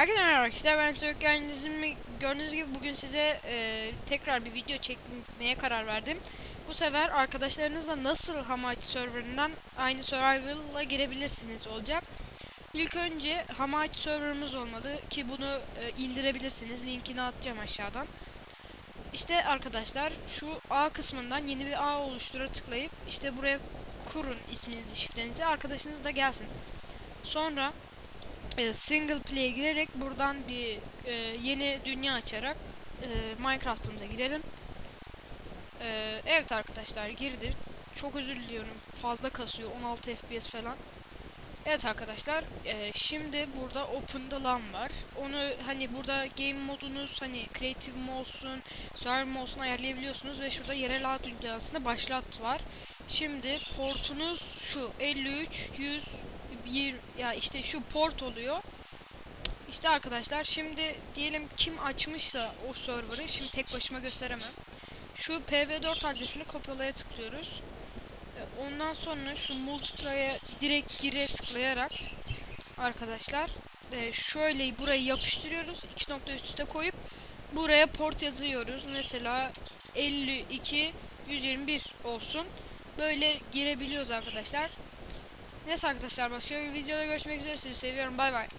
Herkese merhaba arkadaşlar ben Sök gördüğünüz, gördüğünüz gibi bugün size e, tekrar bir video çekmeye karar verdim. Bu sefer arkadaşlarınızla nasıl Hamachi serverından aynı survival'la girebilirsiniz olacak. İlk önce Hamachi serverımız olmalı ki bunu e, indirebilirsiniz. Linkini atacağım aşağıdan. İşte arkadaşlar şu A kısmından yeni bir A oluştura tıklayıp işte buraya kurun isminizi şifrenizi arkadaşınız da gelsin. Sonra single play'e girerek buradan bir e, yeni dünya açarak e, Minecraft'ımıza girelim. E, evet arkadaşlar girdi. Çok özür diliyorum. Fazla kasıyor. 16 FPS falan. Evet arkadaşlar e, şimdi burada Open LAN var. Onu hani burada game modunuz hani creative mi olsun, survival mi olsun ayarlayabiliyorsunuz ve şurada yerel ağ dünyasında başlat var. Şimdi portunuz şu 53 100 bir ya işte şu port oluyor. İşte arkadaşlar şimdi diyelim kim açmışsa o server'ı şimdi tek başıma gösteremem. Şu PV4 adresini kopyalaya tıklıyoruz. Ondan sonra şu multiplayer'e direkt gire tıklayarak arkadaşlar e, şöyle burayı yapıştırıyoruz. iki nokta üst üste koyup buraya port yazıyoruz. Mesela 52 121 olsun. Böyle girebiliyoruz arkadaşlar. Neyse arkadaşlar başka bir videoda görüşmek üzere sizi seviyorum bay bay.